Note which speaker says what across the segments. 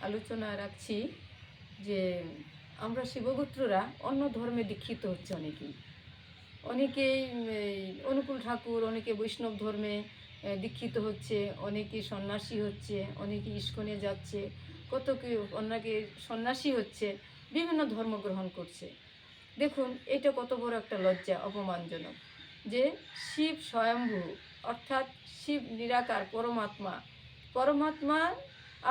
Speaker 1: আলোচনা রাখছি যে আমরা শিবগোত্ররা অন্য ধর্মে দীক্ষিত হচ্ছে অনেকেই। অনেকেই অনুকূল ঠাকুর, অনেকে বৈষ্ণব ধর্মে দীক্ষিত হচ্ছে, অনেকে সন্ন্যাসী হচ্ছে, অনেকে ইস্কনে যাচ্ছে, কত কি অনেকে সন্ন্যাসী হচ্ছে, বিভিন্ন ধর্ম গ্রহণ করছে। দেখুন, এটা কত বড় একটা লজ্জা, অপমানজনক যে শিব স্বয়ম্ভু, অর্থাৎ শিব নিরাকার পরমাত্মা পরমাত্মা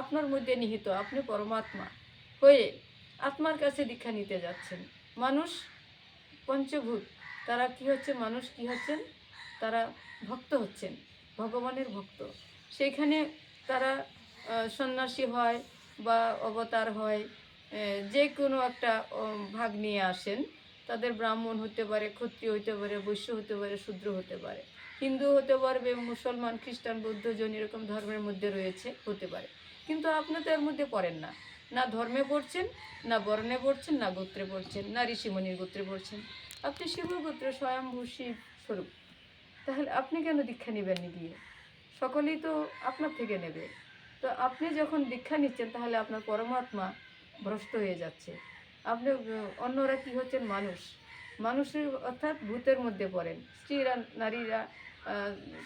Speaker 1: আপনার মধ্যে নিহিত, আপনি পরমাত্মা। হয়ে আত্মার কাছে দীক্ষা নিতে যাচ্ছেন। মানুষ, পঞ্চভূত, তারা কি হচ্ছে? মানুষ কি হচ্ছেন? তারা ভক্ত হচ্ছেন, ভগবানের ভক্ত। সেইখানে তারা সন্ন্যাসী হয় বা অবতার হয় যে কোনো একটা ভাগ নিয়ে আসেন। তাদের ব্রাহ্মণ হতে পারে, ক্ষত্রিয় হতে পারে, বৈশ্য হতে পারে, শূদ্র হতে পারে। হিন্দু হতে পারবে, মুসলমান, খ্রিস্টান, বৌদ্ধ, জৈন, এরকম ধর্মের মধ্যে রয়েছে, হতে পারে। কিন্তু আপনি তো এর মধ্যে পড়েন না। না ধর্মে পড়ছেন, না বর্ণে পড়ছেন, না গোত্রে পড়ছেন, না ঋষিমণির গোত্রে পড়ছেন। আপনি শিবগোত্র স্বয়ম্ভূ শিব স্বরূপ। তাহলে আপনি কেন দীক্ষা নেবেন গিয়ে? সকলেই তো আপনার থেকে নেবে। তো আপনি যখন দীক্ষা নিচ্ছেন, তাহলে আপনার পরমাত্মা ভ্রষ্ট হয়ে যাচ্ছে। আপনি, অন্যরা কি হচ্ছেন? মানুষ। মানুষের অর্থাৎ ভূতের মধ্যে পড়েন, স্ত্রীরা, নারীরা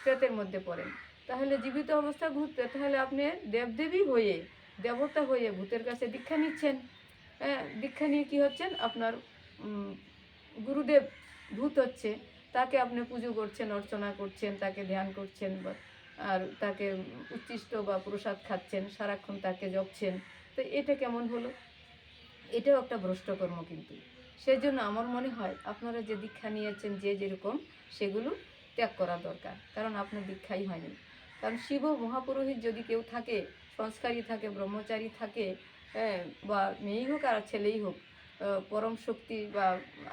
Speaker 1: প্রেতের মধ্যে পড়েন। তাহলে জীবিত অবস্থা ভূত তাহলে আপনি দেবদেবী হয়ে, দেবতা হয়ে ভূতের কাছে দীক্ষা নিচ্ছেন। হ্যাঁ দীক্ষা নিয়ে কী হচ্ছেন? আপনার গুরুদেব ভূত হচ্ছে, তাকে আপনি পুজো করছেন, অর্চনা করছেন, তাকে ধ্যান করছেন বা, আর তাকে উচ্ছিষ্ট বা প্রসাদ খাচ্ছেন, সারাক্ষণ তাকে জপছেন। তো এটা কেমন হলো? এটাও একটা ভ্রষ্টকর্ম কিন্তু। সেই জন্য আমার মনে হয় আপনারা যে দীক্ষা নিয়েছেন যে যেরকম, সেগুলো ত্যাগ করা দরকার, কারণ আপনার দীক্ষাই হয়নি। কারণ শিব মহাপুরোহিত যদি কেউ থাকে সংস্কারী থাকে ব্রহ্মচারী থাকে হ্যাঁ, বা মেয়েই হোক আর ছেলেই হোক পরম শক্তি বা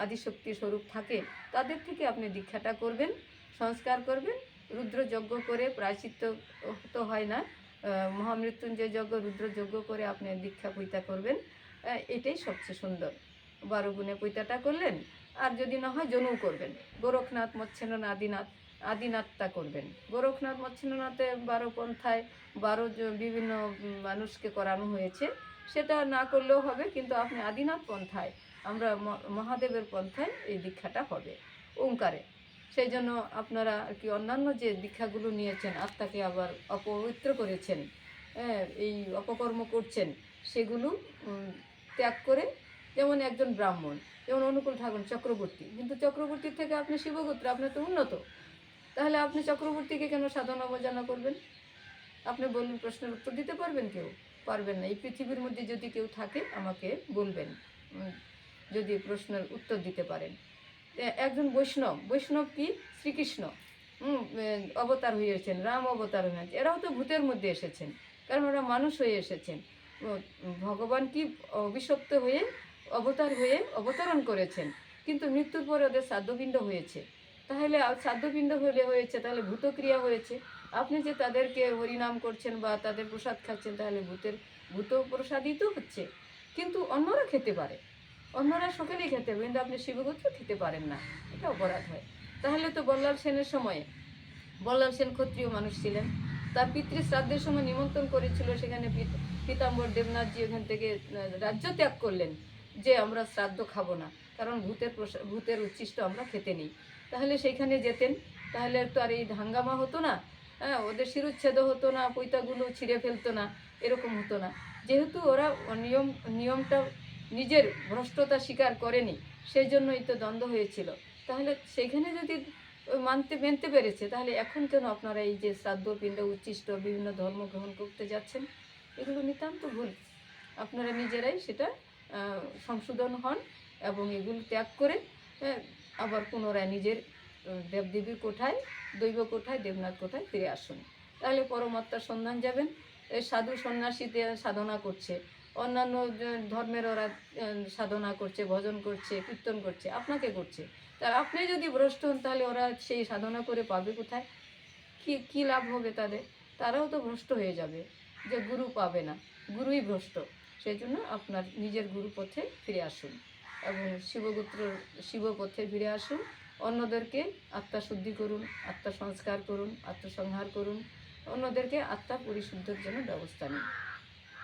Speaker 1: আদিশক্তি স্বরূপ থাকে তাদের থেকে আপনি দীক্ষাটা করবেন সংস্কার করবেন রুদ্র যজ্ঞ করে প্রায়শ্চিত্ত তো হয় না মহামৃত্যুঞ্জয় যজ্ঞ রুদ্র যজ্ঞ করে আপনি দীক্ষা পৈতা করবেন এটাই সবচেয়ে সুন্দর। বারো গুণে পৈতাটা করলেন আর যদি না হয় জনু করবেন। গোরখনাথ মৎস্যেন আদিনাথ আদিনাথটা করবেন। গোরখনাথ মৎস্যনাথে বারো পন্থায় বারো বিভিন্ন মানুষকে করানো হয়েছে। সেটা না করলেও হবে কিন্তু আপনি আদিনাথ পন্থায় আমরা মহাদেবের পন্থায় এই দীক্ষাটা হবে ওঙ্কারে। সেই জন্য আপনারা আর কি অন্যান্য যে দীক্ষাগুলো নিয়েছেন আত্মাকে আবার অপবিত্র করেছেন হ্যাঁ, এই অপকর্ম করছেন সেগুলো ত্যাগ করে যেমন একজন ব্রাহ্মণ যেমন অনুকূল ঠাকুর চক্রবর্তী। কিন্তু চক্রবর্তীর থেকে আপনি শিবগোত্র আপনি তো উন্নত। তাহলে আপনি চক্রবর্তীকে কেন সাধনা অবজানা করবেন? আপনি বলুন, প্রশ্নের উত্তর দিতে পারবেন কেউ? পারবেন না। এই পৃথিবীর মধ্যে যদি কেউ থাকে, আমাকে বলবেন যদি প্রশ্নের উত্তর দিতে পারেন। একজন বৈষ্ণব। বৈষ্ণব কি? শ্রীকৃষ্ণ। অবতার হয়েছেন রাম অবতার হয়েছেন এরাও তো ভূতের মধ্যে এসেছেন, কারণ ওরা মানুষ হয়ে এসেছেন। ভগবান কি অভিশপ্ত হয়ে অবতার হয়ে অবতরণ করেছেন? কিন্তু মৃত্যুর পরে ওদের শ্রাদ্ধপিণ্ড হয়েছে। তাহলে শ্রাদ্ধপিণ্ড হলে হয়েছে, তাহলে ভূতক্রিয়া হয়েছে। আপনি যে তাদেরকে হরিনাম করছেন বা তাদের প্রসাদ খাচ্ছেন, তাহলে ভূতের ভূত প্রসাদই তো হচ্ছে। কিন্তু অন্যরা খেতে পারে। অন্যরা সকলেই খেতে পারে, কিন্তু আপনি শিবগোত্র খেতে পারেন না। এটা অপরাধ হয়। তাহলে তো বল্লাল সেনের সময়ে, বল্লাল সেন ক্ষত্রিয় মানুষ ছিলেন। তার পিতৃ শ্রাদ্ধের সময় নিমন্ত্রণ করেছিল, সেখানে পিত- পীতাম্বর দেবনাথজি ওখান থেকে রাজ্য ত্যাগ করলেন যে আমরা শ্রাদ্ধ খাব না, কারণ ভূতের ভূতের উচ্ছিষ্ট আমরা খেতে নেই। তাহলে সেইখানে যেতেন। তাহলে তো আর এই হাঙ্গামা হতো না হ্যাঁ ওদের শিরুচ্ছেদ হতো না পৈতাগুলো ছিঁড়ে ফেলতো না এরকম হতো না। যেহেতু ওরা নিয়ম নিয়মটা নিজের ভ্রষ্টতা স্বীকার করেনি সেই জন্যই তো দ্বন্দ্ব হয়েছিল। তাহলে সেইখানে যদি মানতে মেনতে পেরেছে তাহলে এখন কেন আপনারা এই যে শ্রাদ্ধ পিণ্ড উচ্ছিষ্ট বিভিন্ন ধর্ম গ্রহণ করতে যাচ্ছেন? এগুলো নিতান্ত ভুল। আপনারা নিজেরাই সেটা সংশোধন হন এবং এগুলো ত্যাগ করে আহ, আবার পুনরায় নিজের দেবদেবীর কোঠায়, দৈব কোঠায়, দেবনাথ কোঠায় ফিরে আসুন। তাহলে পরমাত্মার সন্ধান যাবেন। এই সাধু সন্ন্যাসীতে সাধনা করছে। অন্যান্য ধর্মের ওরা সাধনা করছে, ভজন করছে, কীর্তন করছে, আপনাকে করছে। তা আপনি যদি ভ্রষ্ট হন, তাহলে ওরা সেই সাধনা করে পাবে কোথায়? কি কি লাভ হবে তাদের? তারাও তো ভ্রষ্ট হয়ে যাবে, যে গুরু পাবে না। গুরুই ভ্রষ্ট। সেই জন্য আপনার নিজের গুরু পথে ফিরে আসুন। এবং শিবগুত্র শিবপথে ফিরে আসুন। অন্যদেরকে আত্মা শুদ্ধি করুন আত্মা সংস্কার করুন, আত্মসংহার করুন। অন্যদেরকে আত্মা পরিশুদ্ধের জন্য ব্যবস্থা নিন।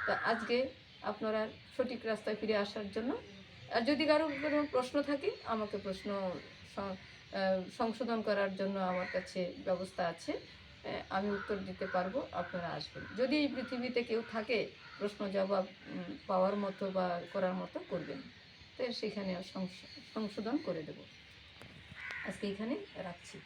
Speaker 1: তা আজকে আপনারা সঠিক রাস্তায় ফিরে আসার জন্য, আর যদি কারও কোনো প্রশ্ন থাকে, আমাকে প্রশ্ন সংশোধন করার জন্য আমার কাছে ব্যবস্থা আছে। আমি উত্তর দিতে পারব, আপনারা আসবেন। যদি এই পৃথিবীতে কেউ থাকে, প্রশ্ন জবাব পাওয়ার মতো বা করার মতো করবেন। তো সেখানে সংশ- সংশোধন করে দেব। আজকে এখানে রাখছি।